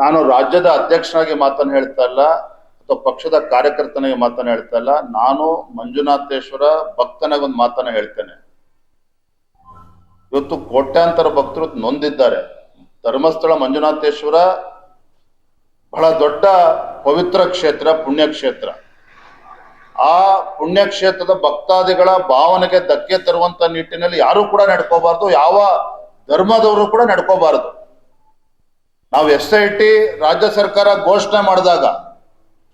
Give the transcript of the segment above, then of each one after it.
ನಾನು ರಾಜ್ಯದ ಅಧ್ಯಕ್ಷನಾಗಿ ಮಾತನ್ನು ಹೇಳ್ತಾ ಇಲ್ಲ, ಅಥವಾ ಪಕ್ಷದ ಕಾರ್ಯಕರ್ತನಾಗಿ ಮಾತನ್ನು ಹೇಳ್ತಾ ಇಲ್ಲ, ನಾನು ಮಂಜುನಾಥೇಶ್ವರ ಭಕ್ತನಾಗ ಒಂದು ಮಾತನ್ನ ಹೇಳ್ತೇನೆ. ಇವತ್ತು ಕೋಟ್ಯಾಂತರ ಭಕ್ತರು ನೊಂದಿದ್ದಾರೆ. ಧರ್ಮಸ್ಥಳ ಮಂಜುನಾಥೇಶ್ವರ, ಬಹಳ ದೊಡ್ಡ ಪವಿತ್ರ ಕ್ಷೇತ್ರ, ಪುಣ್ಯಕ್ಷೇತ್ರ. ಆ ಪುಣ್ಯಕ್ಷೇತ್ರದ ಭಕ್ತಾದಿಗಳ ಭಾವನೆಗೆ ಧಕ್ಕೆ ತರುವಂತ ನಿಟ್ಟಿನಲ್ಲಿ ಯಾರು ಕೂಡ ನಡ್ಕೋಬಾರ್ದು, ಯಾವ ಧರ್ಮದವರು ಕೂಡ ನಡ್ಕೋಬಾರದು. ನಾವು ಎಸ್ ಐ ಟಿ ರಾಜ್ಯ ಸರ್ಕಾರ ಘೋಷಣೆ ಮಾಡಿದಾಗ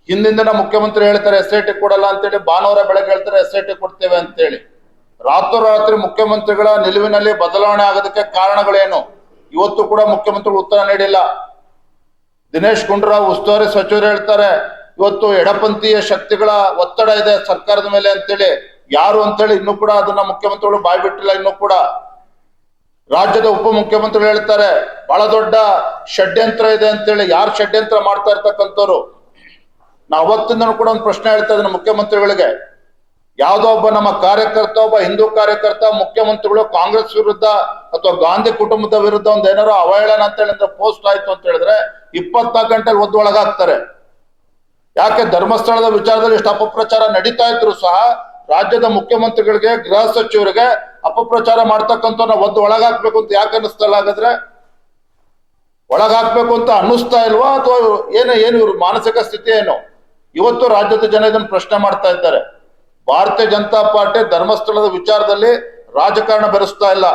ಹಿಂದಿನ ಮುಖ್ಯಮಂತ್ರಿ ಹೇಳ್ತಾರೆ ಎಸ್ ಐ ಟಿ ಕೊಡಲ್ಲ ಅಂತೇಳಿ, ಭಾನುವಾರ ಬೆಳಗ್ಗೆ ಹೇಳ್ತಾರೆ ಎಸ್ ಐ ಟಿ ಕೊಡ್ತೇವೆ ಅಂತೇಳಿ. ರಾತ್ರೋರಾತ್ರಿ ಮುಖ್ಯಮಂತ್ರಿಗಳ ನಿಲುವಿನಲ್ಲಿ ಬದಲಾವಣೆ ಆಗೋದಕ್ಕೆ ಕಾರಣಗಳೇನು? ಇವತ್ತು ಕೂಡ ಮುಖ್ಯಮಂತ್ರಿಗಳು ಉತ್ತರ ನೀಡಿಲ್ಲ. ದಿನೇಶ್ ಗುಂಡೂರಾವ್ ಉಸ್ತುವಾರಿ ಸಚಿವರು ಹೇಳ್ತಾರೆ, ಇವತ್ತು ಎಡಪಂಥೀಯ ಶಕ್ತಿಗಳ ಒತ್ತಡ ಇದೆ ಸರ್ಕಾರದ ಮೇಲೆ ಅಂತೇಳಿ. ಯಾರು ಅಂತೇಳಿ ಇನ್ನು ಕೂಡ ಅದನ್ನ ಮುಖ್ಯಮಂತ್ರಿಗಳು ಬಾಯ್ಬಿಟ್ಟಿಲ್ಲ ಇನ್ನು ಇನ್ನೂ ಕೂಡ. ರಾಜ್ಯದ ಉಪಮುಖ್ಯಮಂತ್ರಿಗಳು ಹೇಳ್ತಾರೆ ಬಹಳ ದೊಡ್ಡ ಷಡ್ಯಂತ್ರ ಇದೆ ಅಂತೇಳಿ. ಯಾರು ಷಡ್ಯಂತ್ರ ಮಾಡ್ತಾ ಇರ್ತಕ್ಕಂಥವ್ರು? ನಾ ಅವತ್ತಿಂದ ಕೂಡ ಒಂದು ಪ್ರಶ್ನೆ ಹೇಳ್ತಾ ಇದ್ದೀನಿ ಮುಖ್ಯಮಂತ್ರಿಗಳಿಗೆ. ಯಾವುದೋ ಒಬ್ಬ ನಮ್ಮ ಕಾರ್ಯಕರ್ತ, ಒಬ್ಬ ಹಿಂದೂ ಕಾರ್ಯಕರ್ತ, ಮುಖ್ಯಮಂತ್ರಿಗಳು ಕಾಂಗ್ರೆಸ್ ವಿರುದ್ಧ ಅಥವಾ ಗಾಂಧಿ ಕುಟುಂಬದ ವಿರುದ್ಧ ಒಂದು ಏನಾರು ಅವಹೇಳನ ಅಂತ ಹೇಳಿದ್ರೆ ಪೋಸ್ಟ್ ಆಯ್ತು ಅಂತ ಹೇಳಿದ್ರೆ ಇಪ್ಪತ್ನಾಲ್ಕು ಗಂಟೆಲಿ ಒದ್ದು ಒಳಗಾಗ್ತಾರೆ. ಯಾಕೆ? ಧರ್ಮಸ್ಥಳದ ವಿಚಾರದಲ್ಲಿ ಇಷ್ಟು ಅಪಪ್ರಚಾರ ನಡೀತಾ ಇದ್ರು ಸಹ ರಾಜ್ಯದ ಮುಖ್ಯಮಂತ್ರಿಗಳಿಗೆ, ಗೃಹ ಸಚಿವರಿಗೆ ಅಪಪ್ರಚಾರ ಮಾಡ್ತಕ್ಕಂಥ ಒಂದು ಒಳಗಾಕ್ಬೇಕು ಅಂತ ಯಾಕೆ ಅನ್ನಿಸ್ತಲ್ಲ ಹಾಗಾದ್ರೆ ಒಳಗಾಕ್ಬೇಕು ಅಂತ ಅನ್ನಿಸ್ತಾ ಇಲ್ವಾ? ಅಥವಾ ಏನು ಏನು ಇವ್ರ ಮಾನಸಿಕ ಸ್ಥಿತಿ ಏನು? ಇವತ್ತು ರಾಜ್ಯದ ಜನ ಇದನ್ನು ಪ್ರಶ್ನೆ ಮಾಡ್ತಾ ಇದ್ದಾರೆ. ಭಾರತೀಯ ಜನತಾ ಪಾರ್ಟಿ ಧರ್ಮಸ್ಥಳದ ವಿಚಾರದಲ್ಲಿ ರಾಜಕಾರಣ ಬೆರೆಸ್ತಾ ಇಲ್ಲ.